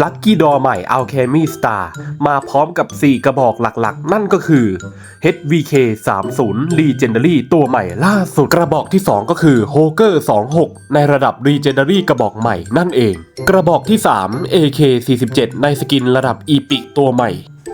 ลัคกี้ดอใหม่ Alchemy Star มาพร้อมกับ 4 กระบอกหลักๆ นั่นก็คือ HVK 30 Legendary ตัวใหม่ล่าสุด กระบอกที่ 2 ก็คือ Hoger 26 ในระดับ Legendary กระบอกใหม่นั่นเอง กระบอกที่ 3 AK 47ในสกินระดับ Epic ตัวใหม่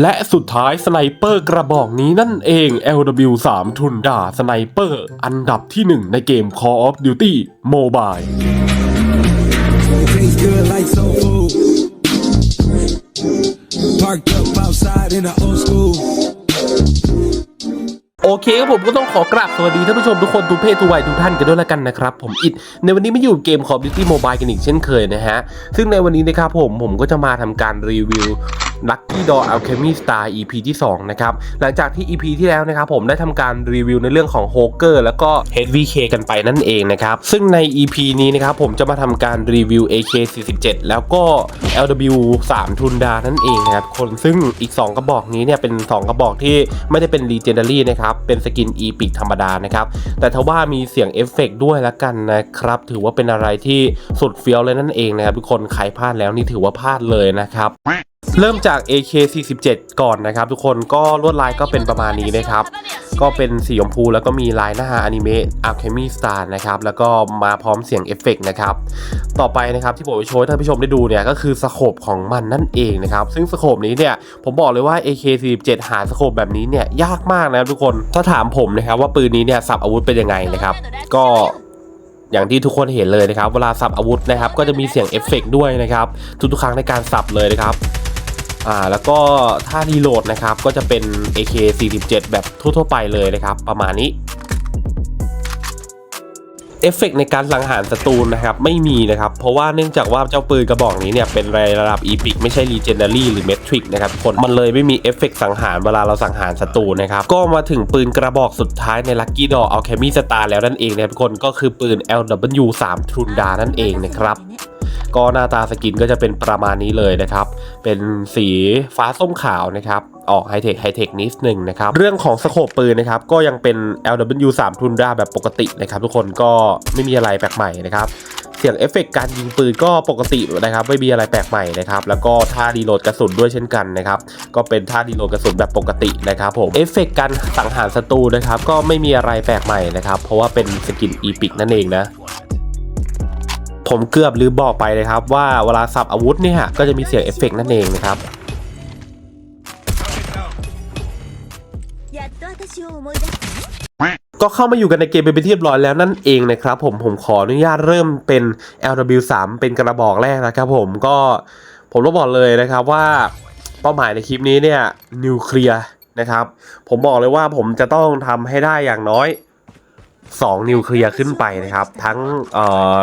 และสุดท้ายสไนเปอร์กระบอกนี้นั่นเอง LW3 ทุนดาสไนเปอร์อันดับที่ 1 ในเกม Call of Duty Mobile Parked up outside in the old school. โอเคครับผมก็ต้องขอกราบสวัสดีท่านผู้ชมทุกคนทุกเพศทุกวัยทุกท่านกันด้วยแล้วกันนะครับผมอิดในวันนี้ไม่อยู่เกม Call of Duty Mobile กันอีกเช่นเคยนะฮะ ซึ่งในวันนี้นะครับผมผมก็จะมาทำการรีวิว Lucky Door Alchemy Star EP ที่ 2 นะครับ หลังจากที่ EP ที่แล้วนะครับผมได้ทำการรีวิวในเรื่องของ h o g e r แล้วก็ HVK กันไปนั่นเองนะครับ ซึ่งใน EP นี้นะครับผมจะมาทำการรีวิว AK 47แล้วก็ LW 3 ทุนดานั่นเองนะครับคนซึ่งอีก 2 กระบอกนี้เนี่ยเป็น 2 กระบอกที่ไม่ได้เป็น Legendary นะครับ เป็นสกิน Epic ธรรมดานะครับ แต่ทว่ามีเสียงเอฟเฟกด้วยละกันนะครับ ถือว่าเป็นอะไรที่สุดเฟี้ยวเลยนั่นเองนะครับทุกคนใครพลาดแล้วนี่ถือว่าพลาดเลยนะครับ เริ่มจาก AK47 ก่อนนะครับ ทุกคนก็ลวดลายก็เป็นประมาณนี้นะครับ ก็เป็นสีชมพูแล้วก็มีลายหน้าอนิเมะ Alchemy Star นะครับ แล้วก็มาพร้อมเสียงเอฟเฟกต์นะครับ ต่อไปนะครับที่ผมจะโชว์ให้ท่านผู้ชมได้ดูเนี่ยก็คือสโคปของมันนั่นเองนะครับ ซึ่งสโคปนี้เนี่ยผมบอกเลยว่า AK47 หาสโคปแบบนี้เนี่ยยากมากนะครับทุกคนถ้าถามผมนะครับว่าปืนนี้เนี่ยสับอาวุธเป็นยังไงนะครับ ก็อย่างที่ทุกคนเห็นเลยนะครับ เวลาสับอาวุธนะครับ ก็จะมีเสียงเอฟเฟกต์ด้วยนะครับ ทุกๆครั้งในการสับเลยนะครับ อ่าแล้วก็ถ้ารีโหลดนะครับก็จะเป็น AK47 แบบทั่วๆไปเลยนะครับ ประมาณนี้เอฟเฟกต์ในการสังหารศัตรูนะครับไม่มีนะครับ เพราะว่าเนื่องจากว่าเจ้าปืนกระบอกนี้เนี่ยเป็นระดับอีพิกไม่ใช่ Legendary หรือ Metric นะครับคนมันเลยไม่มีเอฟเฟกต์สังหารเวลาเราสังหารศัตรูนะครับ ก็มาถึงปืนกระบอกสุดท้ายใน Lucky Door Alchemy Star แล้วนั่นเองนะครับทุกคนก็คือปืน LW3 Trunda นั่นเองนะครับ ก็หน้าตาสกินก็จะเป็นประมาณนี้เลยนะครับ เป็นสีฟ้าส้มขาวนะครับออกไฮเทคไฮเทคนิดหนึ่งนะครับเรื่องของสโคปปืนนะครับก็ยังเป็น LW3 Tundra แบบปกตินะครับทุกคนก็ไม่มีอะไรแปลกใหม่นะครับเสียงเอฟเฟกต์การยิงปืนก็ปกตินะครับไม่มีอะไรแปลกใหม่นะครับแล้วก็ท่ารีโหลดกระสุนด้วยเช่นกันนะครับก็เป็นท่ารีโหลดกระสุนแบบปกตินะครับผมเอฟเฟกต์การสังหารศัตรูนะครับก็ไม่มีอะไรแปลกใหม่นะครับเพราะว่าเป็นสกินอีพิกนั่นเองนะ ผมเกือบลืมบอกไปนะครับว่าเวลาสับอาวุธเนี่ยก็จะมีเสียงเอฟเฟกนั่นเองนะครับก็เข้ามาอยู่กันในเกมเป็นที่เรียบร้อยแล้วนั่นเองนะครับผมผมขออนุญาตเริ่มเป็น LW3 เป็นกระบอกแรกนะครับผมก็ผมต้องบอกเลยนะครับว่าเป้าหมายในคลิปนี้เนี่ยนิวเคลียร์นะครับ ผมบอกเลยว่าผมจะต้องทำให้ได้อย่างน้อย 2 นิวเคลียร์ขึ้นไปนะครับ ทั้งเอ่อ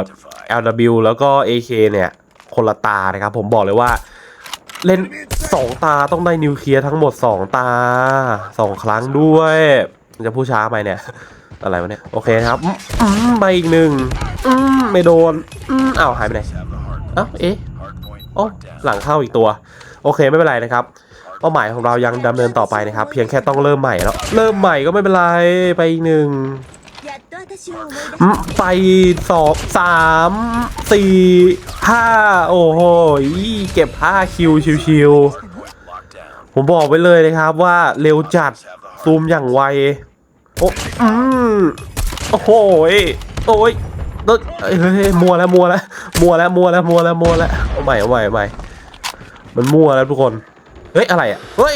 LW แล้วก็ AK เนี่ยคนละตานะครับ ผมบอกเลยว่าเล่น 2 ตาต้องได้นิวเคลียร์ทั้งหมด 2 ตา 2 ครั้งด้วยจะพูดช้าไปเนี่ยอะไรวะเนี่ย โอเคครับไปอีกหนึ่งไม่โดนอ้าวหายไปไหนอ้าวเอ๊ะโอ้หลังเข้าอีกตัว โอเคไม่เป็นไรนะครับเป้าหมายของเรายังดำเนินต่อไปนะครับ เพียงแค่ต้องเริ่มใหม่แล้ว เริ่มใหม่ก็ไม่เป็นไร ไปอีกหนึ่ง ไปสองสามสี่ห้าโอ้โหเก็บห้าคิวชิวๆผมบอกไว้เลยนะครับว่าเร็วจัด ซูมอย่างไว โอ้อืมโอ้โหโอ้ยเอ้ยเฮ้ยเฮ้ยมัวแล้วมัวแล้วมัวแล้วมัวแล้วมัวแล้วมัวแล้วเอาใหม่เอาใหม่เอาใหม่มันมัวแล้วทุกคน เฮ้ย อะไรอะ เฮ้ย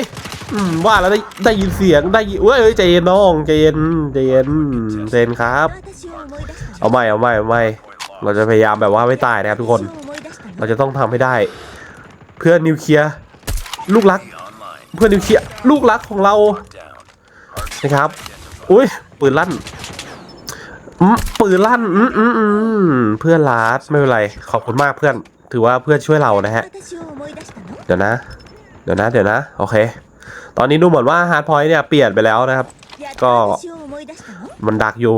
ว่าแล้วได้ได้ยินเสียงได้ยินเว้ยเใจเย็นน้องใจเย็นใจเย็นใจเย็นครับ เอาไม่เอาไม่เอาไม่เราจะพยายามแบบว่าไม่ตายนะครับทุกคน เราจะต้องทำให้ได้ เพื่อนนิวเคลียร์ลูกรัก เพื่อนนิวเคลียร์ลูกรักของเรานะครับอุ้ยปืนลั่นปืนลั่นอืเพื่อนรัสไม่เป็นไรขอบคุณมากเพื่อน ถือว่าเพื่อนช่วยเรานะฮะ เดี๋ยวนะ เดี๋ยวนะ เดี๋ยวนะ โอเค ตอนนี้ดูเหมือนว่าฮาร์ดพอยต์เนี่ยเปลี่ยนไปแล้วนะครับ ก็มันดักอยู่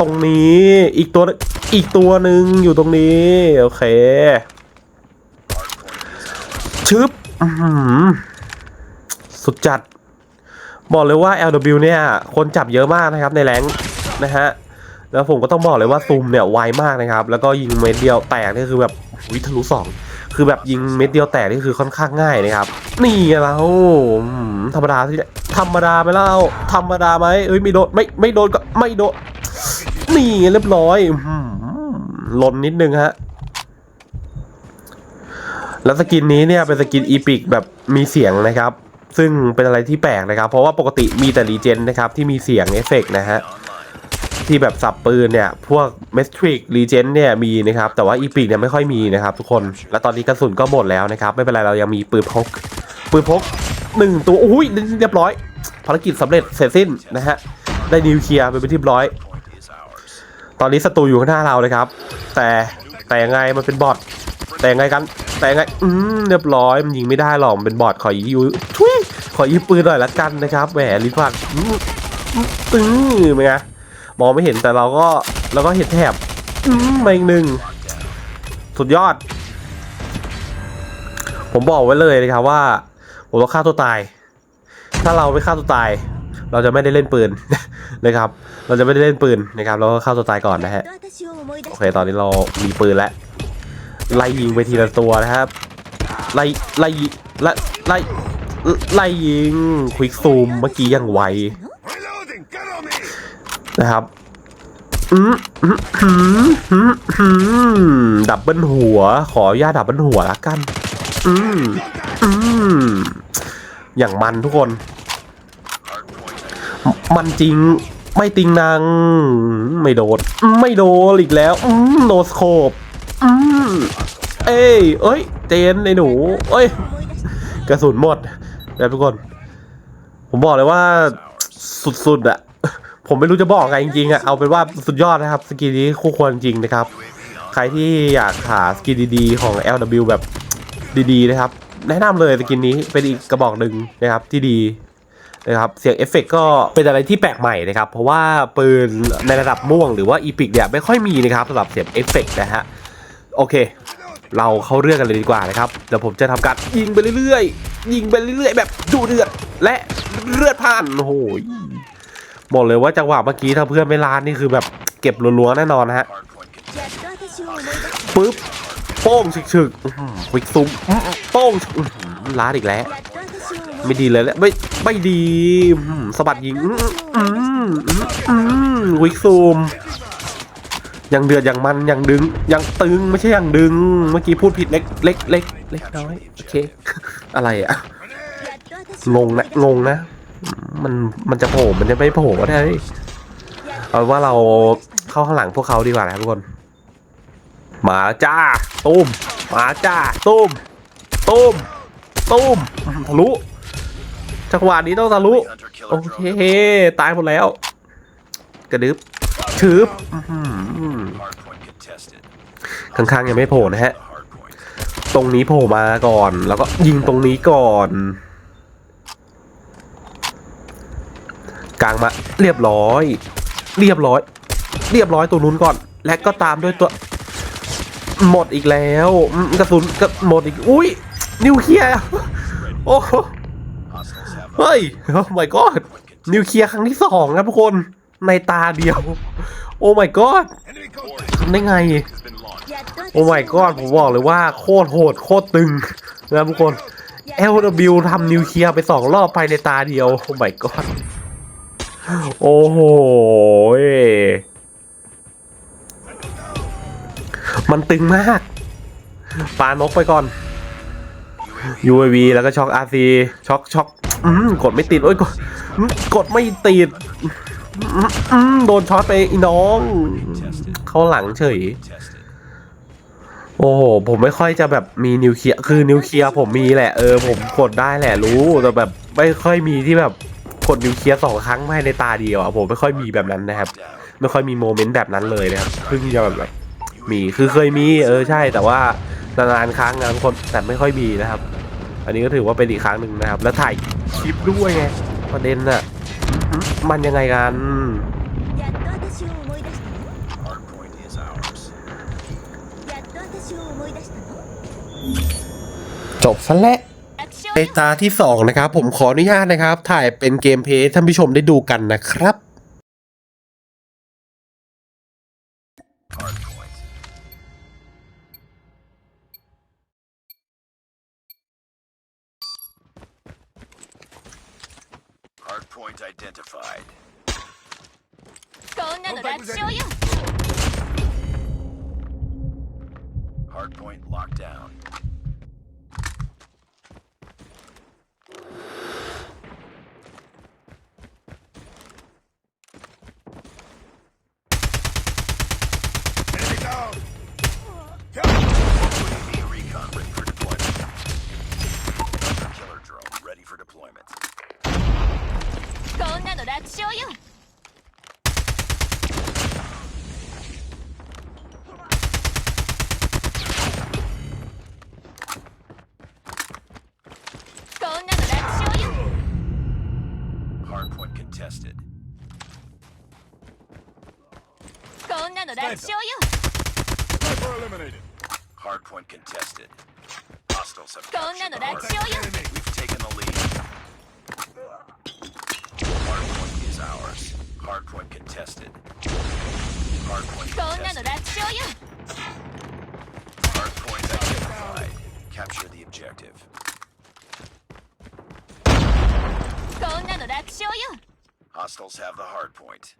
ตรงนี้อีกตัวอีกตัวหนึ่งอยู่ตรงนี้ โอเค ชึบสุดจัด บอกเลยว่า LW เนี่ย คนจับเยอะมากนะครับในแรงนะฮะแล้วผมก็ต้องบอกเลยว่าซูมเนี่ยไวมากนะครับ แล้วก็ยิงเม็ดเดียวแตกนี่คือแบบวิทะลุสอง คือแบบยิงเม็ดเดียวแตกนี่คือค่อนข้างง่ายนะครับ นี่ไงเราธรรมดาที่ธรรมดาไหมเล่าธรรมดาไหมเอ้ยไม่โดนไม่ไม่โดนก็ไม่โดนนี่เรียบร้อยอื้อหือหล่นนิดนึงฮะแล้วสกินนี้เนี่ยเป็นสกินอีพิกแบบมีเสียงนะครับ ซึ่งเป็นอะไรที่แปลกนะครับ เพราะว่าปกติมีแต่รีเจนนะครับที่มีเสียงเอฟเฟกต์นะฮะ ที่แบบสับปืนเนี่ย พวกเมสทริกรีเจนเนี่ยมีนะครับ แต่ว่าอีพิกเนี่ยไม่ค่อยมีนะครับทุกคน แล้วตอนนี้กระสุนก็หมดแล้วนะครับ ไม่เป็นไรเรายังมีปืนพก ปืนพกหนึ่งตัวอุ้ยเรียบร้อย ภารกิจสำเร็จเสร็จสิ้นนะฮะ ได้นิวเคลียร์ไปเป็นที่เรียบร้อย ตอนนี้ศัตรูอยู่ข้างหน้าเราเลยครับ แต่แต่ยังไงมันเป็นบอทแต่ยังไงกัน แต่ยังไง อืมเรียบร้อย มันยิงไม่ได้หรอก มันเป็นบอทขอยิวทุยขอยิงปืนหน่อยละกันนะครับ แหมลิ้นพันตึ้งเป็นไง มองไม่เห็นแต่เราก็เราก็เห็นแถบมาอีกหนึ่งสุดยอด ผมบอกไว้เลยนะครับว่าผมต้องฆ่าตัวตาย ถ้าเราไม่ฆ่าตัวตาย เราจะไม่ได้เล่นปืน นะครับ เราจะไม่ได้เล่นปืนนะครับ เราก็ฆ่าตัวตายก่อนนะฮะโอเคตอนนี้เรามีปืนแล้วไล่ยิงไปทีละตัวนะครับไล่ไล่ไล่ไล่ไล่ยิงควิกซูมเมื่อกี้ยังไว นะครับดับเบิลหัว ขอญาตดับเบิลหัวละกัน อืมอืมอย่างมันทุกคน มันจริงไม่ติงนางไม่โดนไม่โดนอีกแล้วโนสโคบเอ้ย เอ้ย เจนในหนู เอ้ย กระสุนหมดนะทุกคน ผมบอกเลยว่าสุดๆอะ ผมไม่รู้จะบอกไงจริงๆอะเอาเป็นว่าสุดยอดนะครับสกินนี้คู่ควรจริงนะครับ ใครที่อยากหาสกินดีๆของ LW แบบดีๆนะครับ แนะนำเลยสกินนี้เป็นอีกกระบอกหนึ่งนะครับที่ดีนะครับเสียงเอฟเฟกต์ก็เป็นอะไรที่แปลกใหม่นะครับ เพราะว่าปืนในระดับม่วงหรือว่าอีพิกเนี่ยไม่ค่อยมีนะครับสำหรับเสียงเอฟเฟกต์นะฮะโอเค เราเข้าเรื่องกันเลยดีกว่านะครับเดี๋ยวผมจะทำการยิงไปเรื่อยๆ ยิงไปเรื่อยๆ แบบดูเดือดและเลือดผ่านโอ้โห บอกเลยว่าจังหวะเมื่อกี้ถ้าเพื่อนไม่ลานนี่คือแบบเก็บลัวๆแน่นอนฮะปึ๊บโป้งฉึกๆวิกซุ้มโป้งลาดอีกแล้ว ไม่ดีเลยแล้วไม่ไม่ดีสะบัดยิงวิกซูมยังเดือดยังมันยังดึงยังตึงไม่ใช่ยังดึง เมื่อกี้พูดผิดเล็กเล็กเล็กเล็กน้อยโอเค อะไรอะงงนะงงนะ มันมันจะโผล่มันจะไม่โผล่ก็ได้เอาว่าเราเข้าข้างหลังพวกเขาดีกว่านะทุกคนมาจ้าตุ้มมาจ้าตุ้มตุ้มตุ้มทะลุจังหวะนี้ต้องทะลุโอเคตายหมดแล้ว กระดึบชืบข้างๆยังไม่โผล่นะฮะ ตรงนี้โผล่มาก่อน แล้วก็ยิงตรงนี้ก่อน กลางมา เรียบร้อย เรียบร้อย เรียบร้อยตัวนู้นก่อน และก็ตามด้วยตัว หมดอีกแล้วกระสุนก็หมดอีกอุ้ยนิวเคลียร์โอ้เฮ้ยโอ้ my god นิวเคลียร์ครั้งที่สองนะทุกคนในตาเดียว โอ้ my god ทำได้ไง โอ้ my god ผมบอกเลยว่าโคตรโหดโคตรตึงนะทุกคน LW ทำนิวเคลียร์ไปสองรอบภายในตาเดียว โอ้ my god โอ้โห มันตึงมาก ปานกไปก่อน UAV แล้วก็ช็อก RC ช็อกช็อกกดไม่ติด โอ้ยกดกดไม่ติด โดนช็อตไปอีน้อง เข้าหลังเฉย โอ้โห ผมไม่ค่อยจะแบบมีนิวเคลียร์ คือนิวเคลียร์ผมมีแหละ เออ ผมกดได้แหละรู้ แต่แบบไม่ค่อยมีที่แบบ ดนิวเคลียร์สองครั้งไม่ในตาเดียวอะผมไม่ค่อยมีแบบนั้นนะครับ ไม่ค่อยมีโมเมนต์แบบนั้นเลยนะครับเพิ่งจะแบบมีคือเคยมีเออใช่แต่ว่านานๆครั้งนะคนแต่ไม่ค่อยมีนะครับ อันนี้ก็ถือว่าเป็นอีกครั้งหนึ่งนะครับ แล้วถ่ายคลิปด้วยไงประเด็นอะมันยังไงกันจบซะแล้ว ในตาที่สองนะครับผมขออนุญาตนะครับ ถ่ายเป็นเกมเพลย์ท่านผู้ชมได้ดูกันนะครับ こんなの楽勝よ Sniper eliminated. Hardpoint contested. Hostiles have こんな captured の the 楽 hardpoint. 勝よ Enemy. We've taken the lead. Hardpoint is ours. Hardpoint contested. Hardpoint こんなの contested. 楽勝よ Hardpoint identified. Capture the objective. こんなの楽勝よ Hostiles have the hardpoint.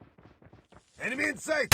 Enemy in sight.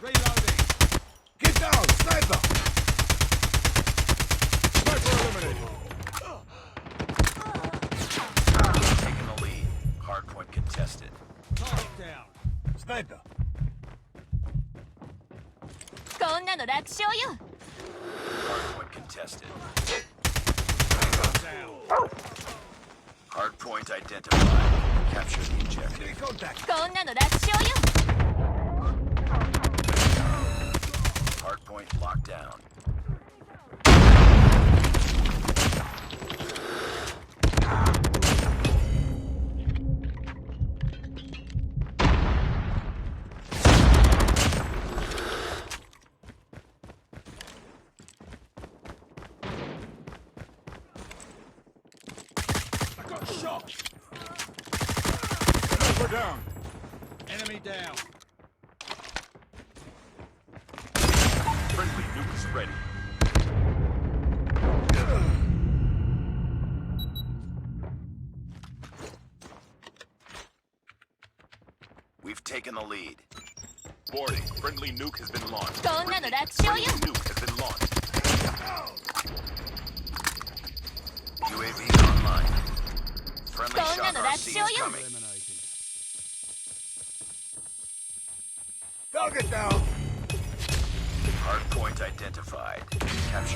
Reloading. Get down. Sniper. Sniper eliminated. Taking the lead. Hardpoint contested. Sniper. こんなの楽勝よ Hardpoint contested. Hardpoint identified. Capture the objective. Enemy contact. こんなの楽勝よ Hardpoint locked down. Shot. Sniper down. Enemy down. in the lead. Warning, friendly nuke has been launched. Friendly, nuke has been launched. UAV online. Friendly shock RC coming. Target down! Hard point identified. Capture.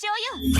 こんなの楽勝よ